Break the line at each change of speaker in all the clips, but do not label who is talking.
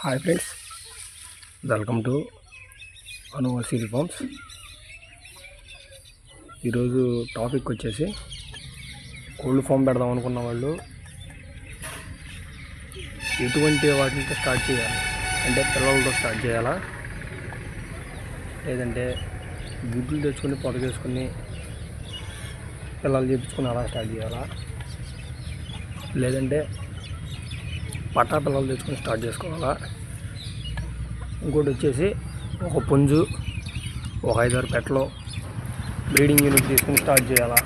Hi friends welcome to Anu farms ఈరోజు topic వచ్చేసి కోల్డ్ ఫామ్ పెడదాం అనుకున్న వాళ్ళు ఎటువంటి వాటితో స్టార్ట్ చేయాలి? అంటే పిల్లలతో స్టార్ట్ చేయాలా? లేదంటే గుడ్లు తెచ్చుకొని పొదగేసుకుని పిల్లలు చేపించుకుని అలా స్టార్ట్ చేయాలా? లేదంటే పట్టా పిల్లలు తెచ్చుకొని స్టార్ట్ చేసుకోవాలా. ఇంకోటి వచ్చేసి ఒక పుంజు ఒక ఐదారు పెట్టలు బ్రీడింగ్ యూనిట్ తీసుకుని స్టార్ట్ చేయాలా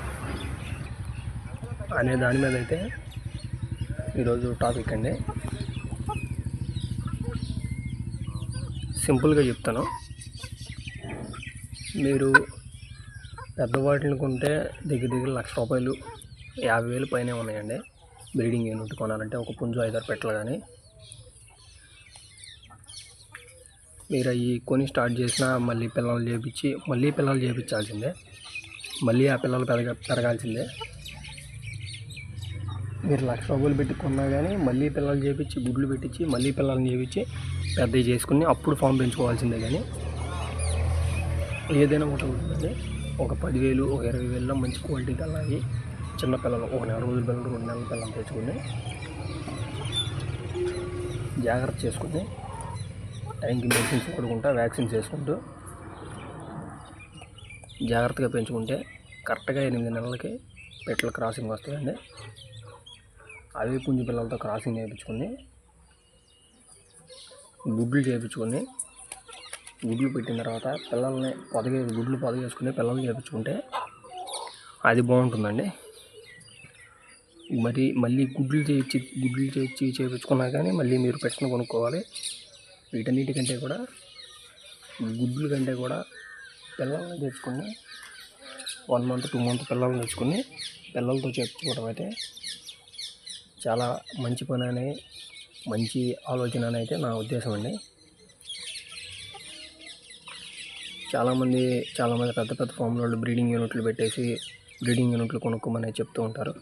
అనే దాని మీద అయితే ఈరోజు టాపిక్ అండి. సింపుల్గా చెప్తాను. మీరు పెద్ద వాటిని కొంటే దగ్గర దగ్గర లక్ష రూపాయలు యాభై వేలు పైన ఉన్నాయండి. బ్రీడింగ్ యూనిట్ కొనాలంటే ఒక పుంజు ఐదారు పెట్టలు కానీ. మీరు అవి కొని స్టార్ట్ చేసినా మళ్ళీ పిల్లలు చేపించి మళ్ళీ పిల్లలు చేపించాల్సిందే. మళ్ళీ ఆ పిల్లలు పెరగ పెరగాల్సిందే. మీరు లక్ష రూపాయలు పెట్టి కొన్నా కానీ మళ్ళీ పిల్లలు చేపించి గుడ్లు పెట్టించి మళ్ళీ పిల్లల్ని చేపించి పెద్దవి చేసుకుని అప్పుడు ఫామ్ పెంచుకోవాల్సిందే కానీ. ఏదైనా ఒకటి ఉంటుంది ఒక పదివేలు ఒక ఇరవై వేలలో మంచి క్వాలిటీ కల్లాగి చిన్న పిల్లలు ఒక నెల రోజుల పిల్లలు రెండు నెలల పిల్లలు తెచ్చుకుని జాగ్రత్త చేసుకుని టైంకి మెడిసిన్స్ కొడుకుంటా వ్యాక్సిన్స్ వేసుకుంటూ జాగ్రత్తగా పెంచుకుంటే కరెక్ట్గా ఎనిమిది నెలలకి పెట్టలు క్రాసింగ్ వస్తాయండి అవి పుంజు పిల్లలతో క్రాసింగ్ చేయించుకుని గుడ్లు చేయించుకొని గుడ్లు పెట్టిన తర్వాత పిల్లల్ని పొదగే గుడ్లు పొదగేసుకుని పిల్లల్ని చేయించుకుంటే అది బాగుంటుందండి. మరి మళ్ళీ గుడ్లు చేయించి గుడ్లు చేయించి చేయించుకున్నా కానీ మళ్ళీ మీరు పెట్టను కొనుక్కోవాలి. వీటన్నిటికంటే కూడా గుడ్లు కంటే కూడా పిల్లల్ని తెచ్చుకొని వన్ మంత్ టూ మంత్ పిల్లల్ని తెచ్చుకొని పిల్లలతో చేపించుకోవడం అయితే చాలా మంచి పని అనే మంచి ఆలోచన అని అయితే నా ఉద్దేశం అండి. చాలామంది చాలామంది పెద్ద పెద్ద ఫామ్లో వాళ్ళు బ్రీడింగ్ యూనిట్లు పెట్టేసి బ్రీడింగ్ యూనిట్లు కొనుక్కోమని చెప్తూ ఉంటారు.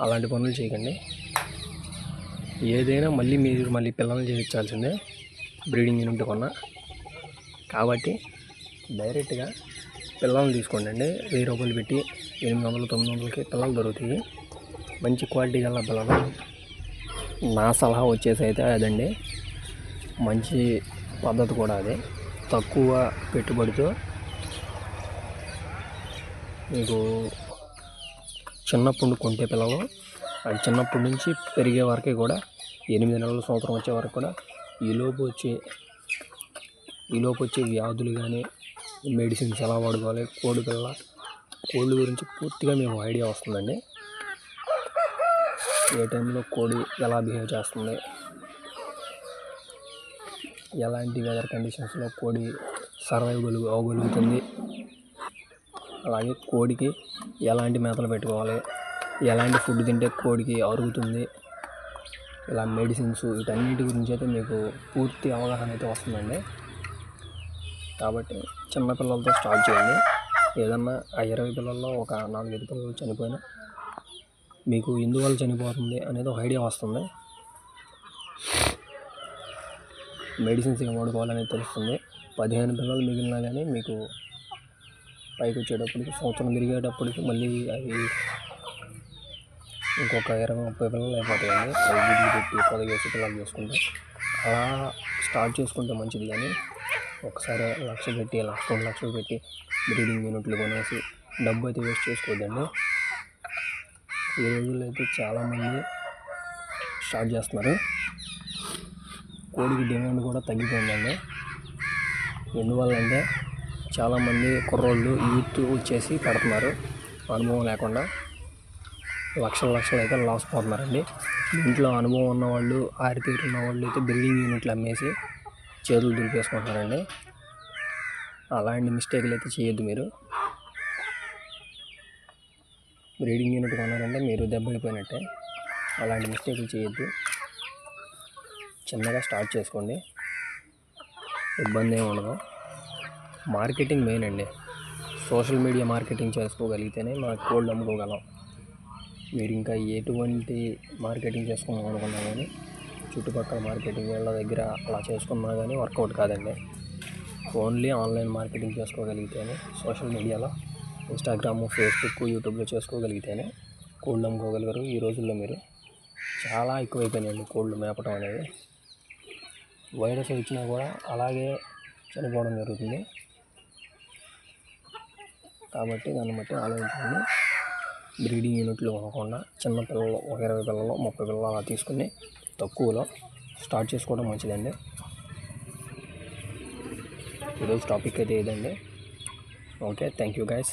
అలాంటి పనులు చేయకండి. ఏదైనా మళ్ళీ మీరు మళ్ళీ పిల్లల్ని చేయించాల్సిందే. బ్రీడింగ్ యూనిట్ కొన్నా. కాబట్టి డైరెక్ట్గా పిల్లల్ని తీసుకోండి అండి. వెయ్యి రూపాయలు పెట్టి ఎనిమిది వందలు తొమ్మిది వందలకి పిల్లలు దొరుకుతాయి. మంచి క్వాలిటీ గల పిల్లలు. నా సలహా వచ్చేసి అయితే అదండి. మంచి పద్ధతి కూడా అదే. తక్కువ పెట్టుబడితో మీకు చిన్నప్పుడు కొంటే పిల్లలు. అది చిన్నప్పటి నుంచి పెరిగే వరకు కూడా ఎనిమిది నెలల సంవత్సరం వచ్చే వరకు కూడా ఈలోపు వచ్చే ఈలోపు వచ్చే వ్యాధులు కానీ మెడిసిన్స్ ఎలా వాడుకోవాలి కోడి పిల్ల కోళ్ళ గురించి పూర్తిగా మేము ఐడియా వస్తుందండి. ఏ టైంలో కోడి ఎలా బిహేవ్ చేస్తుంది ఎలాంటి వెదర్ కండిషన్స్లో కోడి సర్వైవ్ అవ్వగలుగుతుంది అలాగే కోడికి ఎలాంటి మేతలు పెట్టుకోవాలి ఎలాంటి ఫుడ్ తింటే కోడికి అరుగుతుంది ఇలా మెడిసిన్స్ వీటన్నిటి గురించి అయితే మీకు పూర్తి అవగాహన అయితే వస్తుందండి. కాబట్టి చిన్న పిల్లలతో స్టార్ట్ చేయండి. ఏదన్నా ఆ ఇరవై పిల్లల్లో ఒక నాలుగైదు పిల్లలు చనిపోయినా మీకు ఎందువల్ల చనిపోతుంది అనేది ఒక ఐడియా వస్తుంది. మెడిసిన్స్ ఏం వాడుకోవాలనేది తెలుస్తుంది. పదిహేను పిల్లలు మిగిలినా కానీ మీకు పైకి వచ్చేటప్పటికి సంవత్సరం తిరిగేటప్పటికి మళ్ళీ అవి ఇంకొక ఇరవై ముప్పై పిల్లలు అయిపోతాయండి. గుడ్లు పెట్టి పొదగేసి పిల్లలు చేసుకుంటే అలా స్టార్ట్ చేసుకుంటే మంచిది. కానీ ఒకసారి లక్ష పెట్టి లక్ష రెండు లక్షలు పెట్టి బ్రీడింగ్ యూనిట్లు కొనేసి డబ్బు అయితే వేస్ట్ చేసుకోవద్దండి. ఈ రోజుల్లో అయితే చాలామంది స్టార్ట్ చేస్తున్నారు. కోడికి డిమాండ్ కూడా తగ్గిపోయిందండి. ఎందువల్ల అంటే చాలామంది కుర్రోళ్ళు యూత్ వచ్చేసి పెడుతున్నారు. అనుభవం లేకుండా. లక్షల లక్షలు అయితే లాస్ పోతున్నారండి. ఇంట్లో అనుభవం ఉన్నవాళ్ళు వాళ్ళు ఉన్నవాళ్ళు ఉన్న వాళ్ళు అయితే బిల్డింగ్ యూనిట్లు అమ్మేసి చేతులు దులిపేసుకుంటున్నారండి. అలాంటి మిస్టేక్లు అయితే చేయొద్దు మీరు. బ్రీడింగ్ యూనిట్ కొన్నారంటే మీరు దెబ్బడిపోయినట్టే అలాంటి మిస్టేక్లు చేయొద్దు. చిన్నగా స్టార్ట్ చేసుకోండి. ఇబ్బంది ఏమి ఉండదు. మార్కెటింగ్ మెయిన్ అండి. సోషల్ మీడియా మార్కెటింగ్ చేసుకోగలిగితేనే మన కోల్డ్ అమ్ముకోగలం. మీరు ఇంకా ఎటువంటి మార్కెటింగ్ చేసుకుందాం అనుకున్నా కానీ చుట్టుపక్కల మార్కెటింగ్ వాళ్ళ దగ్గర అలా చేసుకున్నా కానీ వర్కౌట్ కాదండి. ఓన్లీ ఆన్లైన్ మార్కెటింగ్ చేసుకోగలిగితేనే సోషల్ మీడియాలో ఇన్స్టాగ్రామ్ ఫేస్బుక్ యూట్యూబ్లో చేసుకోగలిగితేనే కోళ్ళు అమ్ముకోగలిగారు ఈ రోజుల్లో మీరు చాలా ఎక్కువైపోయినాయండి కోళ్ళు మేపటం అనేది. వైరస్ వచ్చినా కూడా అలాగే చనిపోవడం జరుగుతుంది. కాబట్టి దాన్ని బట్టి ఆలోచించుకుని బ్రీడింగ్ యూనిట్లు కొనకుండా చిన్న పిల్లలు ఒక ఇరవై పిల్లలు ముప్పై పిల్లలు అలా తీసుకుని తక్కువలో స్టార్ట్ చేసుకోవడం మంచిదండి. ఈరోజు టాపిక్ అయితే ఇదండి. Okay thank you guys